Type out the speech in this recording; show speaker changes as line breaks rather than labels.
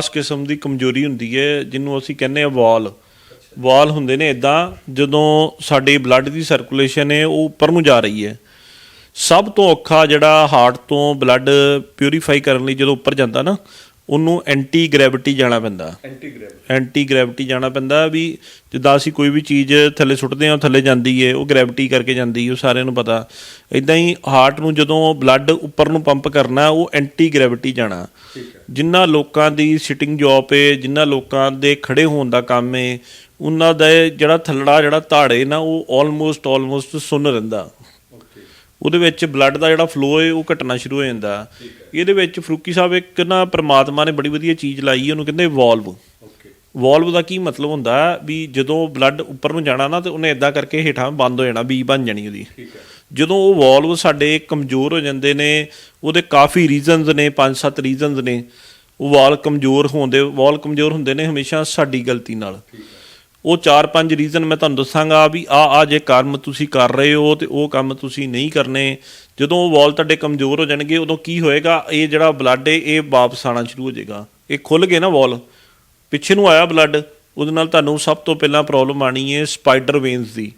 ਖਾਸ ਕਿਸਮ ਦੀ ਕਮਜ਼ੋਰੀ ਹੁੰਦੀ ਹੈ, ਜਿਹਨੂੰ ਅਸੀਂ ਕਹਿੰਦੇ ਆ ਵਾਲ। ਵਾਲ ਹੁੰਦੇ ਨੇ ਇਦਾਂ ਜਦੋਂ ਸਾਡੀ ਬਲੱਡ ਦੀ ਸਰਕੂਲੇਸ਼ਨ ਹੈ ਉਹ ਉੱਪਰ ਨੂੰ ਜਾ ਰਹੀ ਹੈ। ਸਭ ਤੋਂ ਔਖਾ ਜਿਹੜਾ ਹਾਰਟ ਤੋਂ ਬਲੱਡ ਪਿਊਰੀਫਾਈ ਕਰਨ ਲਈ ਜਦੋਂ ਉੱਪਰ ਜਾਂਦਾ ਨਾ ਉਹਨੂੰ ਐਂਟੀ ਗ੍ਰੈਵਿਟੀ ਜਾਣਾ ਪੈਂਦਾ।
ਐਂਟੀ ਗ੍ਰੈਵਿਟੀ
ਐਂਟੀ ਗ੍ਰੈਵਿਟੀ ਜਾਣਾ ਪੈਂਦਾ ਵੀ ਜਿੱਦਾਂ ਅਸੀਂ ਕੋਈ ਵੀ ਚੀਜ਼ ਥੱਲੇ ਸੁੱਟਦੇ ਹਾਂ ਥੱਲੇ ਜਾਂਦੀ ਏ ਉਹ ਗ੍ਰੈਵਿਟੀ ਕਰਕੇ ਜਾਂਦੀ ਏ ਉਹ ਸਾਰਿਆਂ ਨੂੰ ਪਤਾ। ਇਦਾਂ ਹੀ ਹਾਰਟ ਨੂੰ ਜਦੋਂ ਬਲੱਡ ਉੱਪਰ ਨੂੰ ਪੰਪ ਕਰਨਾ ਉਹ ਐਂਟੀ ਗ੍ਰੈਵਿਟੀ ਜਾਣਾ ਜਿਨ੍ਹਾਂ ਲੋਕਾਂ ਦੀ ਸਿਟਿੰਗ ਜੌਬ ਏ ਜਿਨ੍ਹਾਂ ਲੋਕਾਂ ਦੇ ਖੜੇ ਹੋਣ ਦਾ ਕੰਮ ਏ ਉਹਨਾਂ ਦਾ ਜਿਹੜਾ ਥੱਲੜਾ ਜਿਹੜਾ ਧਾੜੇ ਨਾ ਉਹ ਆਲਮੋਸਟ ਆਲਮੋਸਟ ਸੁੰਨ ਰਹਿੰਦਾ। ਉਹਦੇ ਵਿੱਚ ਬਲੱਡ ਦਾ ਜਿਹੜਾ ਫਲੋ ਹੈ ਉਹ ਘਟਣਾ ਸ਼ੁਰੂ ਹੋ ਜਾਂਦਾ। ਇਹਦੇ ਵਿੱਚ ਫਰੂਕੀ ਸਾਹਿਬ ਇੱਕ ਨਾ ਪ੍ਰਮਾਤਮਾ ਨੇ ਬੜੀ ਵਧੀਆ ਚੀਜ਼ ਲਾਈ ਹੈ ਉਹਨੂੰ ਕਹਿੰਦੇ ਵਾਲਵ
ਓਕੇ
ਵਾਲਵ ਦਾ ਕੀ ਮਤਲਬ ਹੁੰਦਾ ਵੀ ਜਦੋਂ ਬਲੱਡ ਉੱਪਰ ਨੂੰ ਜਾਣਾ ਨਾ ਤੇ ਉਹਨੇ ਇਦਾਂ ਕਰਕੇ ਹੇਠਾਂ ਬੰਦ ਹੋ ਜਾਣਾ ਬੀ ਬਣ ਜਾਣੀ ਉਹਦੀ।
ਠੀਕ ਹੈ।
ਜਦੋਂ ਉਹ ਵਾਲਵ ਸਾਡੇ ਕਮਜ਼ੋਰ ਹੋ ਜਾਂਦੇ ਨੇ ਉਹਦੇ ਕਾਫੀ ਰੀਜ਼ਨਸ ਨੇ ਪੰਜ ਸੱਤ ਰੀਜ਼ਨਸ ਨੇ। ਉਹ ਵਾਲ ਕਮਜ਼ੋਰ ਹੋਣ ਦੇ ਵਾਲ ਕਮਜ਼ੋਰ ਹੁੰਦੇ ਨੇ ਹਮੇਸ਼ਾ ਸਾਡੀ ਗਲਤੀ ਨਾਲ। ਉਹ ਚਾਰ ਪੰਜ ਰੀਜ਼ਨ ਮੈਂ ਤੁਹਾਨੂੰ ਦੱਸਾਂਗਾ ਵੀ ਆ ਆ ਜੇ ਕੰਮ ਤੁਸੀਂ ਕਰ ਰਹੇ ਹੋ ਤੇ ਉਹ ਕੰਮ ਤੁਸੀਂ ਨਹੀਂ ਕਰਨੇ, ਜਦੋਂ ਉਹ ਵਾਲ ਤੁਹਾਡੇ ਕਮਜ਼ੋਰ ਹੋ ਜਾਣਗੇ, ਉਦੋਂ ਕੀ ਹੋਏਗਾ? ਇਹ ਜਿਹੜਾ ਬਲੱਡ ਹੈ ਇਹ ਵਾਪਸ ਆਣਾ ਸ਼ੁਰੂ ਹੋ ਜਾਏਗਾ। ਇਹ ਖੁੱਲ ਗਏ ਨਾ ਵਾਲ ਪਿੱਛੇ ਨੂੰ ਆਇਆ ਬਲੱਡ ਉਹਦੇ ਨਾਲ ਤੁਹਾਨੂੰ ਸਭ ਤੋਂ ਪਹਿਲਾਂ ਪ੍ਰੋਬਲਮ ਆਣੀ ਹੈ ਸਪਾਈਡਰ ਵੇਨਸ ਦੀ।